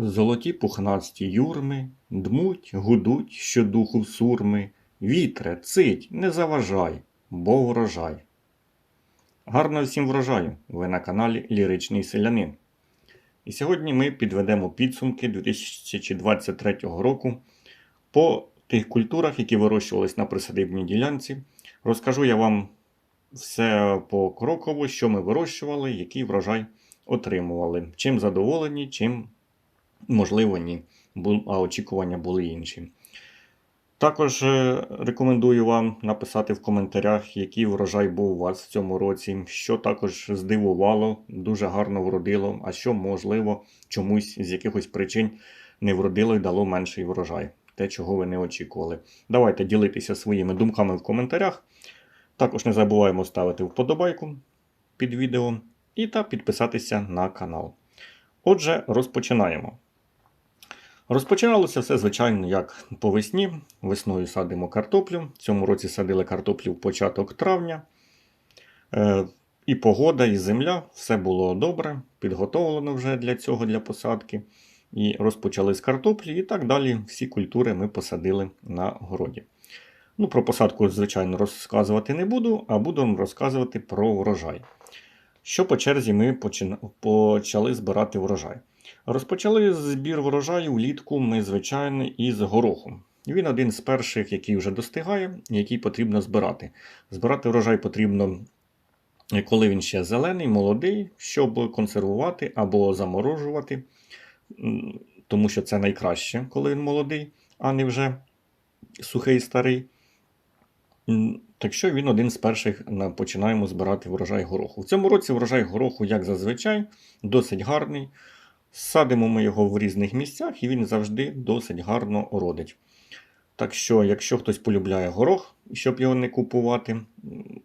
Золоті пухнасті юрми, дмуть, гудуть щодуху сурми. Вітре, цить, не заважай, бо врожай. Гарного всім врожаю! Ви на каналі Ліричний Селянин. І сьогодні ми підведемо підсумки 2023 року по тих культурах, які вирощувались на присадибній ділянці. Розкажу я вам все покроково, що ми вирощували, який врожай отримували. Чим задоволені, чим можливо ні. А очікування були інші. Також е, рекомендую вам написати в коментарях, який врожай був у вас в цьому році, що також здивувало, дуже гарно вродило, а що, можливо, чомусь з якихось причин не вродило і дало менший врожай. Те, чого ви не очікували. Давайте ділитися своїми думками в коментарях. Також не забуваємо ставити вподобайку під відео і та підписатися на канал. Отже, розпочинаємо. Розпочиналося все, звичайно, як по весні. Весною садимо картоплю. В цьому році садили картоплю в початок травня. Е, і погода, і земля, все було добре, підготовлено вже для цього, для посадки. І розпочали з картоплі, і так далі всі культури ми посадили на городі. Ну, про посадку, звичайно, розказувати не буду, а буду розказувати про врожай. Що по черзі ми почали збирати врожай. Розпочали збір врожаю влітку ми, звичайно, із гороху. Він один з перших, який вже достигає, який потрібно збирати. Збирати врожай потрібно, коли він ще зелений, молодий, щоб консервувати або заморожувати, тому що це найкраще, коли він молодий, а не вже сухий старий. Так що він один з перших починаємо збирати врожай гороху. В цьому році врожай гороху, як зазвичай, досить гарний. Садимо ми його в різних місцях, і він завжди досить гарно родить. Так що, якщо хтось полюбляє горох, щоб його не купувати,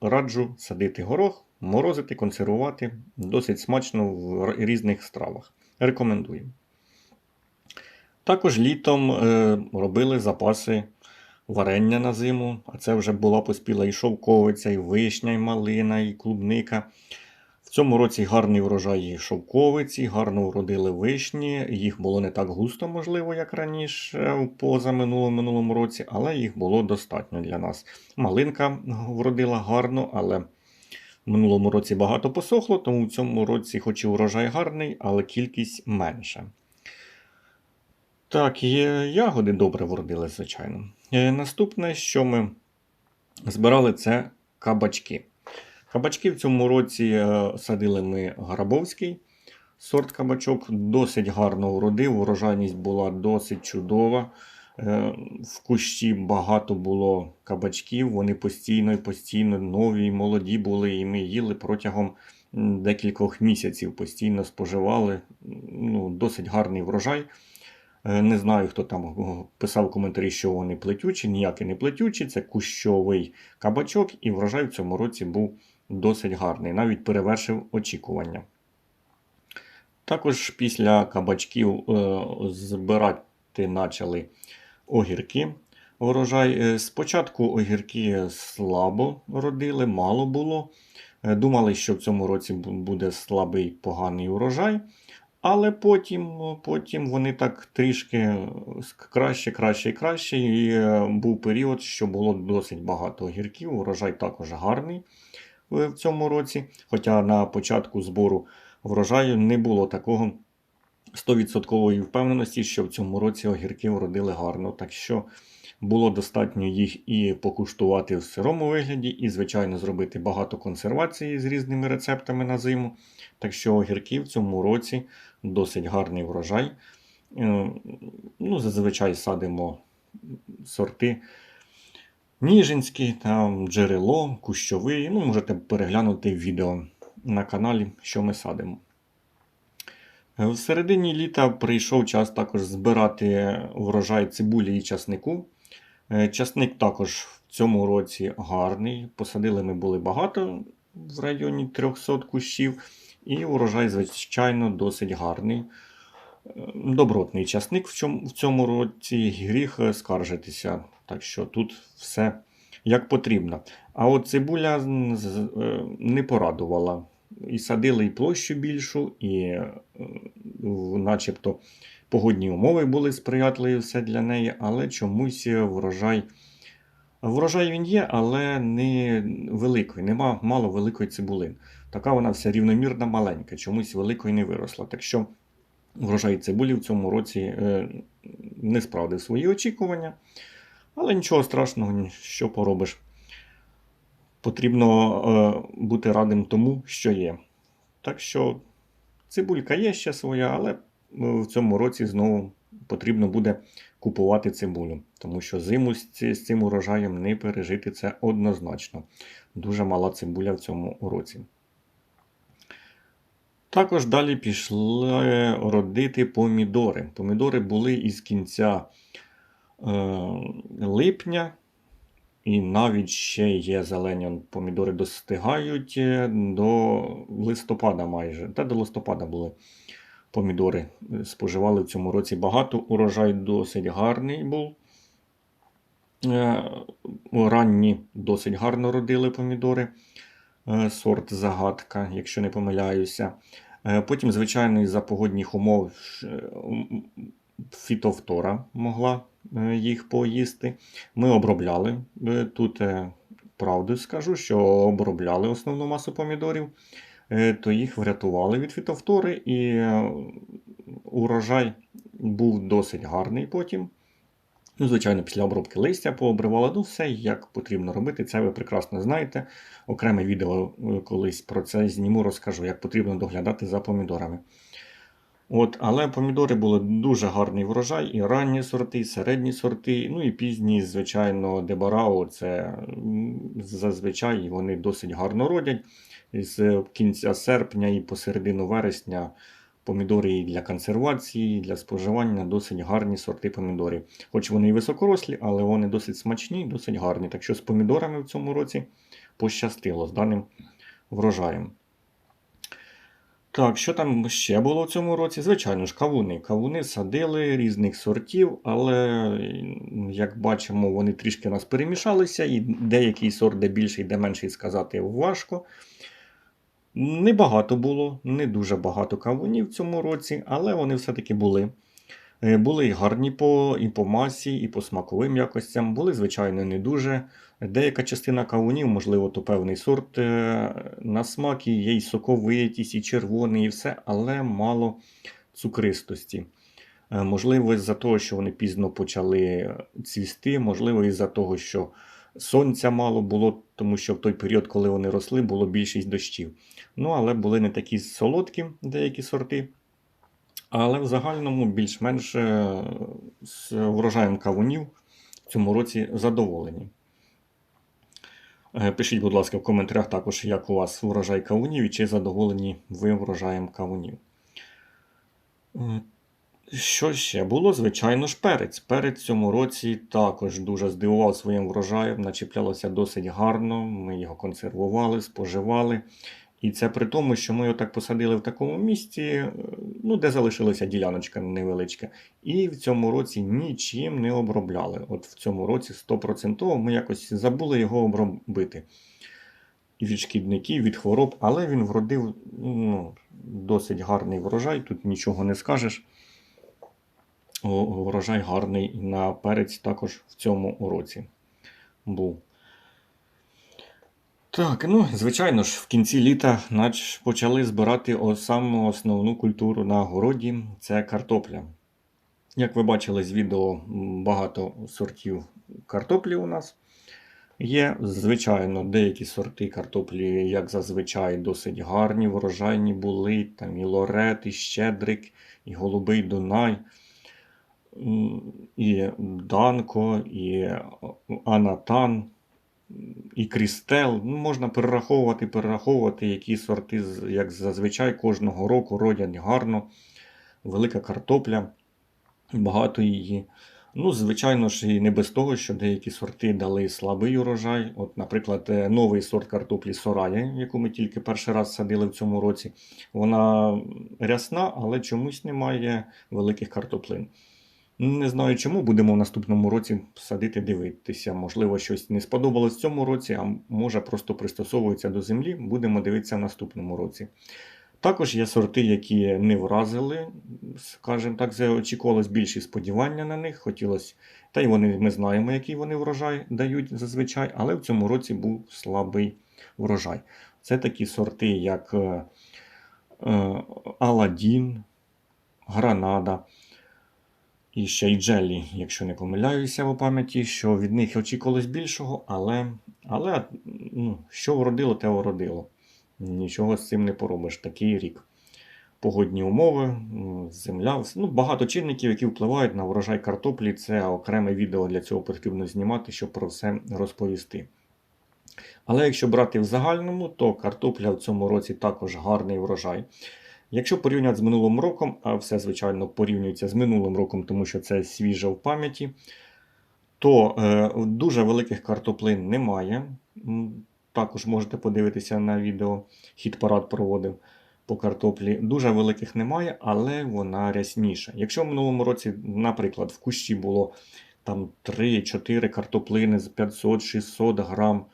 раджу садити горох, морозити, консервувати. Досить смачно в різних стравах. Рекомендую. Також літом е, робили запаси варення на зиму, а це вже була поспіла і шовковиця, і вишня, і малина, і клубника. В цьому році гарний врожай шовковиці, гарно вродили вишні. Їх було не так густо, можливо, як раніше, в позаминулому минулому році, але їх було достатньо для нас. Малинка вродила гарно, але в минулому році багато посохло, тому в цьому році, хоч і врожай гарний, але кількість менша. Так, ягоди добре вродили, звичайно. Е, Наступне, що ми збирали, це кабачки. Кабачки в цьому році е, садили ми Гарабовський. Сорт кабачок досить гарно вродив, урожайність була досить чудова. Е, В кущі багато було кабачків, вони постійно і постійно нові і молоді були, і ми їли протягом декількох місяців, постійно споживали. Ну, Досить гарний врожай. Е, Не знаю, хто там писав в коментарі, що вони плетючі, ніякі не плетючі. Це кущовий кабачок, і врожай в цьому році був досить гарний, навіть перевершив очікування. Також після кабачків е, збирати почали огірки. Урожай. Е, Спочатку огірки слабо родили, мало було. Е, Думали, що в цьому році буде слабий поганий урожай. Але потім, потім вони так трішки е, краще, краще і краще. І е, був період, що було досить багато огірків. Урожай також гарний е, в цьому році. Хоча на початку збору врожаю не було такого 100% впевненості, що в цьому році огірки вродили гарно. Так що було достатньо їх і покуштувати в сирому вигляді, і, звичайно, зробити багато консервації з різними рецептами на зиму. Так що огірки в цьому році досить гарний врожай. Е, Ну, зазвичай садимо сорти Ніжинський, там джерело, кущовий. Ну, можете переглянути відео на каналі, що ми садимо. Е, В середині літа прийшов час також збирати врожай цибулі і часнику. Е, Часник також в цьому році гарний. Посадили ми були багато в районі 300 кущів, і урожай, звичайно, досить гарний. Е, Добротний часник в цьому, році гріх скаржитися. Так що тут все як потрібно. А от цибуля не порадувала. І садили і площу більшу, і е, начебто погодні умови були сприятливі все для неї, але чомусь врожай. Врожай він є, але не великий, нема мало великої цибулин. Така вона вся рівномірна маленька, чомусь великої не виросла. Так що врожай цибулі в цьому році е, не справдив свої очікування. Але нічого страшного, що поробиш. Потрібно е, бути радим тому, що є. Так що цибулька є ще своя, але е, в цьому році знову потрібно буде купувати цибулю, тому що зиму з, цим урожаєм не пережити це однозначно. Дуже мала цибуля в цьому році. Також далі пішли родити помідори. Помідори були із кінця е, липня, і навіть ще є зелені помідори достигають е, до листопада майже. Та до листопада були помідори. Споживали в цьому році багато. Урожай досить гарний був. Е, Ранні досить гарно родили помідори. Е, Сорт загадка, якщо не помиляюся. Потім, звичайно, із-за погодних умов фітовтора могла їх поїсти. Ми обробляли. Е, Тут е, правду скажу, що обробляли основну масу помідорів, е, то їх врятували від фітовтори, і е, урожай був досить гарний потім. Ну, звичайно, після обробки листя пообривали, ну все як потрібно робити, це ви прекрасно знаєте. Окреме відео е, колись про це зніму, розкажу, як потрібно доглядати за помідорами. От, але помідори були дуже гарний врожай, і ранні сорти, і середні сорти, ну і пізні, звичайно, дебарао, це зазвичай вони досить гарно родять. З кінця серпня і посередину вересня помідори і для консервації, і для споживання досить гарні сорти помідорів. Хоч вони і високорослі, але вони досить смачні, досить гарні. Так що з помідорами в цьому році пощастило з даним врожаєм. Так, що там ще було в цьому році? Звичайно ж, кавуни. Кавуни садили різних сортів, але, як бачимо, вони трішки у нас перемішалися, і деякий сорт, де більший, де менший сказати важко. Небагато було, не дуже багато кавунів в цьому році, але вони все-таки були. Е, Були і гарні по, і по масі, і по смаковим якостям. Були, звичайно, не дуже. Деяка частина кавунів, можливо, то певний сорт е, на смак, і є і соковитість, і червоний, і все, але мало цукристості. Е, Можливо, із-за того, що вони пізно почали цвісти, можливо, із-за того, що сонця мало було, тому що в той період, коли вони росли, було більшість дощів. Ну, але були не такі солодкі деякі сорти. Але в загальному більш-менш е, з врожаєм кавунів в цьому році задоволені. Е, Пишіть, будь ласка, в коментарях також, як у вас врожай кавунів і чи задоволені ви врожаєм кавунів. Е, Що ще було? Звичайно ж, перець. Перець в цьому році також дуже здивував своїм врожаєм, начіплялося досить гарно. Ми його консервували, споживали. І це при тому, що ми його так посадили в такому місці, е, ну, де залишилася діляночка невеличка. І в цьому році нічим не обробляли. От в цьому році 100% ми якось забули його обробити. І від шкідників, від хвороб, але він вродив ну, досить гарний врожай, тут нічого не скажеш. Врожай гарний на перець також в цьому році був. Так, ну, звичайно ж, в кінці літа нач почали збирати саму основну культуру на городі це картопля. Як ви бачили з відео, багато сортів картоплі у нас є. Звичайно, деякі сорти картоплі, як зазвичай, досить гарні, врожайні були. Там і Лорет, і Щедрик, і Голубий Дунай, і Данко, і Анатан і Крістел. Ну, можна перераховувати, перераховувати, які сорти, як зазвичай, кожного року родять гарно. Велика картопля, багато її. Ну, звичайно ж, і не без того, що деякі сорти дали слабий урожай. От, наприклад, е, новий сорт картоплі Сорая, яку ми тільки перший раз садили в цьому році. Вона рясна, але чомусь немає великих картоплин. Не знаю чому, будемо в наступному році садити, дивитися. Можливо, щось не сподобалось в цьому році, а може просто пристосовується до землі. Будемо дивитися в наступному році. Також є сорти, які не вразили скажімо так, очікувалось більші сподівання на них. Хотілося, та й вони ми знаємо, який вони врожай дають зазвичай, але в цьому році був слабий врожай. Це такі сорти, як е, е, Аладдін, Гранада. І ще й Джелі, якщо не помиляюся у пам'яті, що від них очікувалось більшого, але, але ну, що вродило, те вродило. Нічого з цим не поробиш. Такий рік. Погодні умови, земля, ну, багато чинників, які впливають на врожай картоплі. Це окреме відео для цього потрібно знімати, щоб про все розповісти. Але якщо брати в загальному, то картопля в цьому році також гарний врожай. Якщо порівняти з минулим роком, а все, звичайно, порівнюється з минулим роком, тому що це свіже в пам'яті, то е, дуже великих картоплин немає. Також можете подивитися на відео, хід парад проводив по картоплі. Дуже великих немає, але вона рясніша. Якщо в минулому році, наприклад, в кущі було там 3-4 картоплини з 500-600 грам,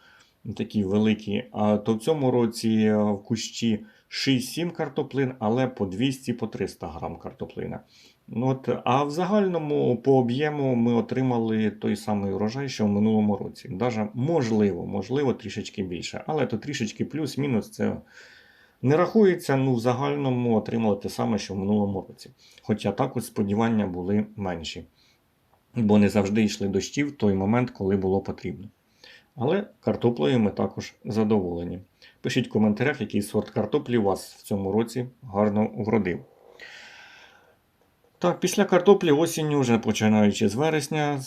такі великі, а то в цьому році е, в кущі 6-7 картоплин, але по 200 по 300 грам картоплина. Ну, от, а в загальному по об'єму ми отримали той самий урожай, що в минулому році. Даже можливо, можливо, трішечки більше. Але то трішечки плюс-мінус це не рахується. Ну, в загальному отримали те саме, що в минулому році. Хоча також сподівання були менші. Бо не завжди йшли дощі в той момент, коли було потрібно. Але картоплею ми також задоволені. Пишіть в коментарях, який сорт картоплі у вас в цьому році гарно вродив. Так, після картоплі осінню, вже починаючи з вересня,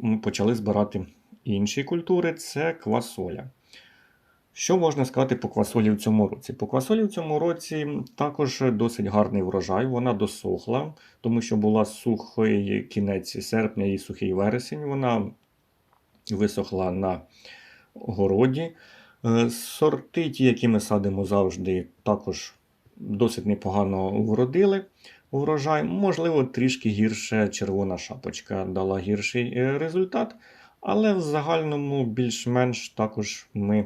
ми почали збирати інші культури це квасоля. Що можна сказати по квасолі в цьому році? По квасолі в цьому році також досить гарний врожай. Вона досохла, тому що була сухий кінець серпня і сухий вересень. Вона висохла на городі. Е, Сорти, ті, які ми садимо завжди, також досить непогано вродили урожай. Можливо, трішки гірше червона шапочка дала гірший е, результат, але в загальному більш-менш також ми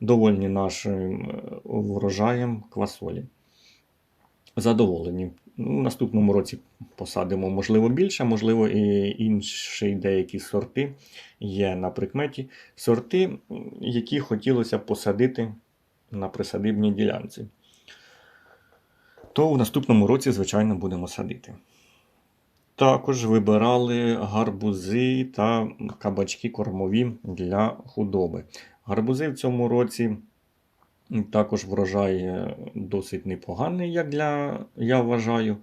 довольні нашим е, врожаєм квасолі. Задоволені. Ну, наступному році посадимо, можливо, більше, можливо, і інші деякі сорти є на прикметі. Сорти, які хотілося посадити на присадибній ділянці. То в наступному році, звичайно, будемо садити. Також вибирали гарбузи та кабачки кормові для худоби. Гарбузи в цьому році також врожай досить непоганий, як для, я вважаю.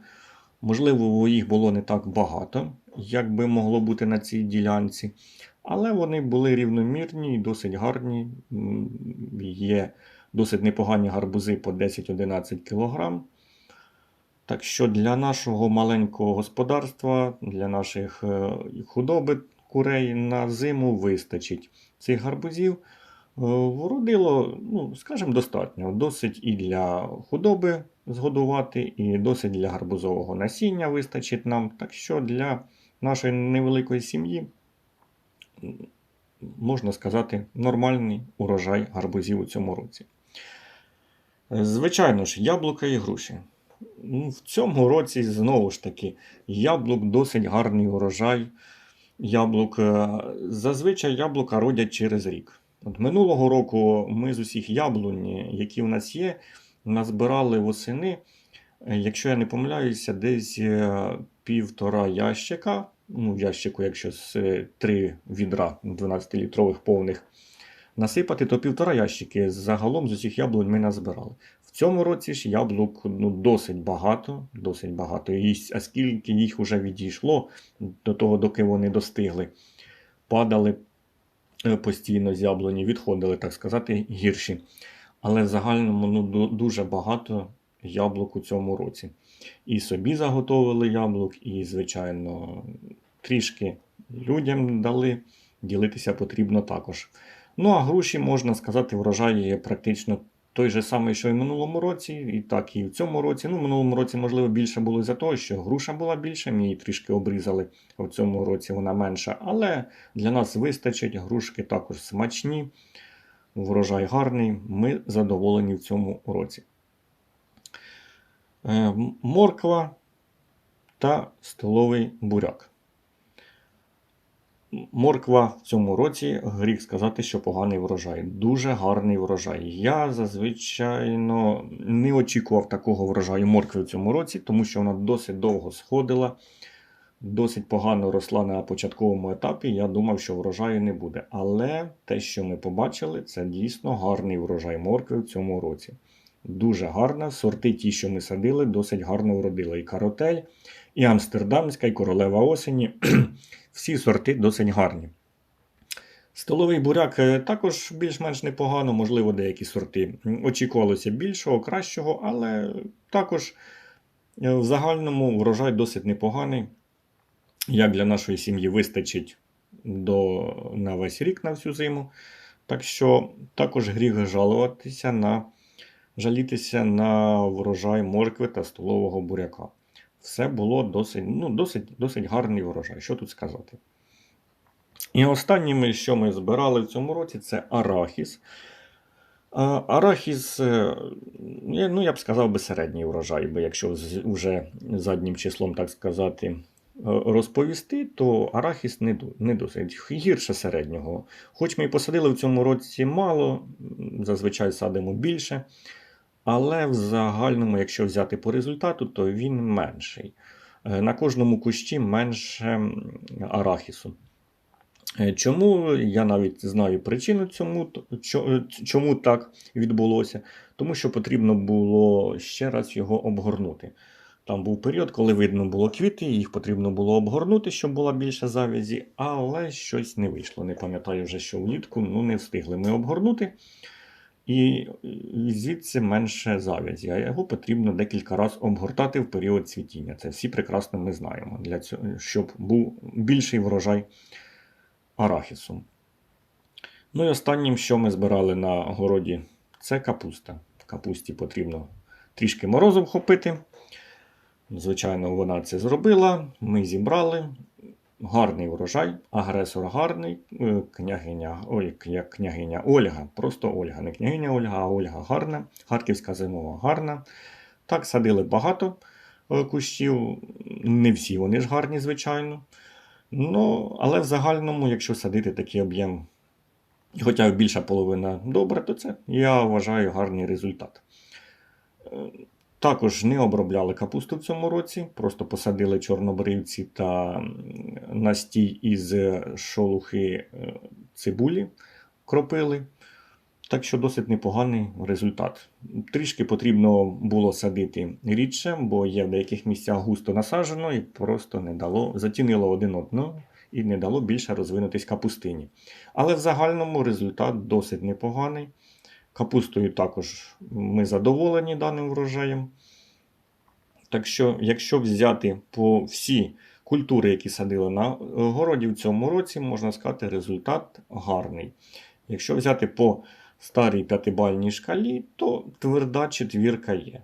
Можливо, їх було не так багато, як би могло бути на цій ділянці. Але вони були рівномірні і досить гарні. Є досить непогані гарбузи по 10-11 кг. Так що для нашого маленького господарства, для наших е, худоби курей на зиму вистачить цих гарбузів. Е, Вродило, ну, скажімо, достатньо. Досить і для худоби згодувати, і досить для гарбузового насіння вистачить нам. Так що для нашої невеликої сім'ї, можна сказати, нормальний урожай гарбузів у цьому році. Звичайно ж, яблука і груші. Ну, В цьому році знову ж таки яблук досить гарний урожай. Яблук, е, зазвичай яблука родять через рік. От минулого року ми з усіх яблунь, які в нас є, назбирали восени, е, якщо я не помиляюся, десь е, півтора ящика. Ну, ящику, якщо з е, три відра 12-літрових повних насипати, то півтора ящики загалом з усіх яблунь ми назбирали. В цьому році ж яблук ну, досить багато, досить багато. І, а скільки їх вже відійшло до того, доки вони достигли, падали постійно з яблуні, відходили, так сказати, гірші. Але в загальному ну, дуже багато яблук у цьому році. І собі заготовили яблук, і, звичайно, трішки людям дали. Ділитися потрібно також. Ну, а груші, можна сказати, врожай є практично той же самий, що і в минулому році, і так і в цьому році. Ну, в минулому році, можливо, більше було за того, що груша була більша, ми її трішки обрізали, в цьому році вона менша. Але для нас вистачить, грушки також смачні, врожай гарний, ми задоволені в цьому році. Е, Морква та столовий буряк. Морква в цьому році гріх сказати, що поганий врожай. Дуже гарний врожай. Я зазвичай не очікував такого врожаю моркви в цьому році, тому що вона досить довго сходила, досить погано росла на початковому етапі. Я думав, що врожаю не буде. Але те, що ми побачили, це дійсно гарний врожай моркви в цьому році. Дуже гарна. Сорти, ті, що ми садили, досить гарно вродили. І каротель, і амстердамська, і королева осені. Всі сорти досить гарні. Столовий буряк е, також більш-менш непогано, можливо, деякі сорти. Очікувалося більшого, кращого, але також е, в загальному врожай досить непоганий. Як для нашої сім'ї вистачить до, на весь рік на всю зиму. Так що також гріх жалуватися на жалітися на врожай моркви та столового буряка. Все було досить, ну, досить, досить гарний врожай. Що тут сказати? І останніми, що ми збирали в цьому році, це арахіс. Арахіс, е, ну я б сказав би середній врожай, бо якщо вже заднім числом, так сказати, е, розповісти, то арахіс не, досить гірше середнього. Хоч ми і посадили в цьому році мало, зазвичай садимо більше, але в загальному, якщо взяти по результату, то він менший. Е, На кожному кущі менше арахісу. Е, Чому я навіть знаю причину цьому, е, чому так відбулося? Тому що потрібно було ще раз його обгорнути. Там був період, коли видно було квіти, їх потрібно було обгорнути, щоб була більше завязі, але щось не вийшло. Не пам'ятаю вже, що влітку ну, не встигли ми обгорнути. І звідси менше завязі, а його потрібно декілька разів обгортати в період цвітіння. Це всі прекрасно ми знаємо, для цього, щоб був більший врожай арахісу. Ну і останнім, що ми збирали на городі, це капуста. Капусті потрібно трішки морозу вхопити. Звичайно, вона це зробила. Ми зібрали. Гарний врожай, агресор гарний, е, княгиня, ой, княгиня Ольга, просто Ольга, не княгиня Ольга, а Ольга гарна, харківська зимова гарна. Так, садили багато е, кущів, не всі вони ж гарні, звичайно. Ну, але в загальному, якщо садити такий об'єм, хоча більша половина добре, то це я вважаю гарний результат. Е, Також не обробляли капусту в цьому році, просто посадили чорнобривці та настій із шолухи е, цибулі, кропили. Так що досить непоганий результат. Трішки потрібно було садити рідше, бо є в деяких місцях густо насаджено і просто не дало, затінило один одного і не дало більше розвинутись капустині. Але в загальному результат досить непоганий. Капустою також ми задоволені даним врожаєм. Так що, якщо взяти по всі культури, які садили на городі в цьому році, можна сказати, результат гарний. Якщо взяти по старій п'ятибальній шкалі, то тверда четвірка є.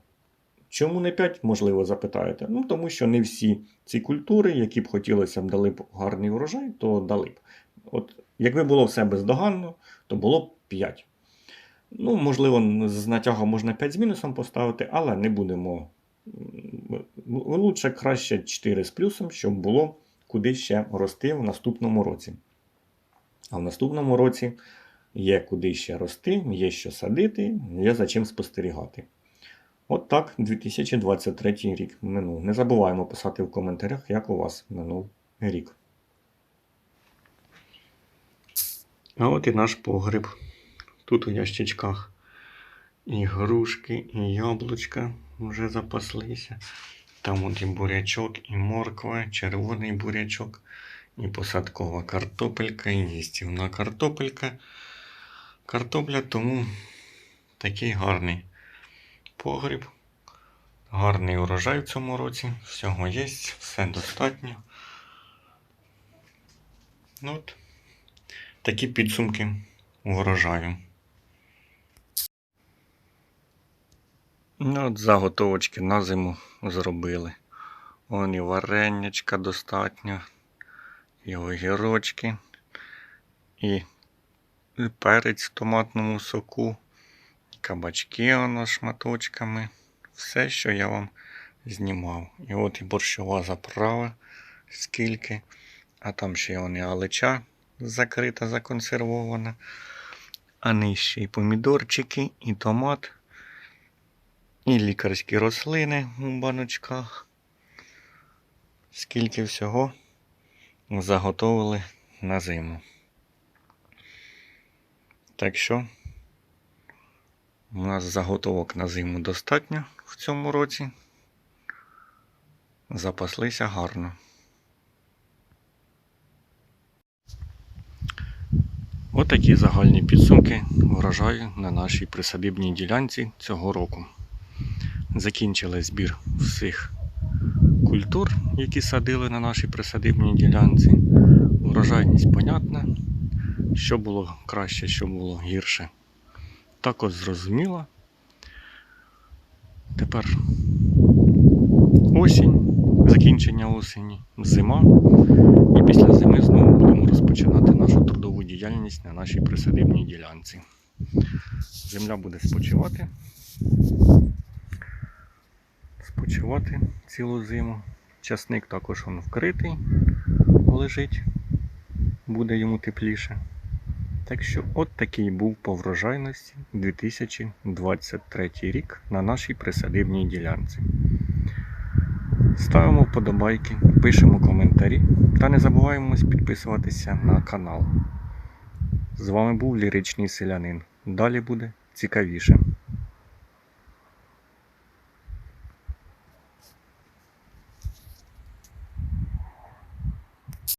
Чому не 5, можливо, запитаєте? Ну, тому що не всі ці культури, які б хотілося б дали б гарний врожай, то дали б. От, якби було все бездоганно, то було б 5. Ну, можливо, з натягом можна 5 з мінусом поставити, але не будемо. Лучше краще 4 з плюсом, щоб було куди ще рости в наступному році. А в наступному році є куди ще рости, є що садити, є за чим спостерігати. От так 2023 рік минув. Не забуваємо писати в коментарях, як у вас минув рік. А от і наш погріб. Тут у ящичках і грушки, і яблучка вже запаслися. Там от і бурячок, і морква, червоний бурячок, і посадкова картопелька, і їстівна картопелька. Картопля тому такий гарний погріб. Гарний урожай в цьому році. Всього є, все достатньо. Ну от, такі підсумки урожаю. Ну, от заготовочки на зиму зробили. Вон і варенячка достатньо, і огірочки, і перець в томатному соку, кабачки воно шматочками. Все, що я вам знімав. І от і борщова заправа, скільки. А там ще вони алеча закрита, законсервована. А нижче і помідорчики, і томат, і лікарські рослини у баночках. Скільки всього заготовили на зиму. Так що у нас заготовок на зиму достатньо в цьому році. Запаслися гарно. Отакі загальні підсумки врожаю на нашій присадибній ділянці цього року. Закінчили збір всіх культур, які садили на нашій присадибній ділянці. Врожайність понятна. Що було краще, що було гірше. Також зрозуміло. Тепер осінь, закінчення осені, зима. І після зими знову будемо розпочинати нашу трудову діяльність на нашій присадибній ділянці. Земля буде спочивати. Спочивати цілу зиму. Часник також він вкритий, лежить, буде йому тепліше. Так що от такий був по врожайності 2023 рік на нашій присадибній ділянці. Ставимо вподобайки, пишемо коментарі та не забуваємо підписуватися на канал. З вами був ліричний селянин. Далі буде цікавіше.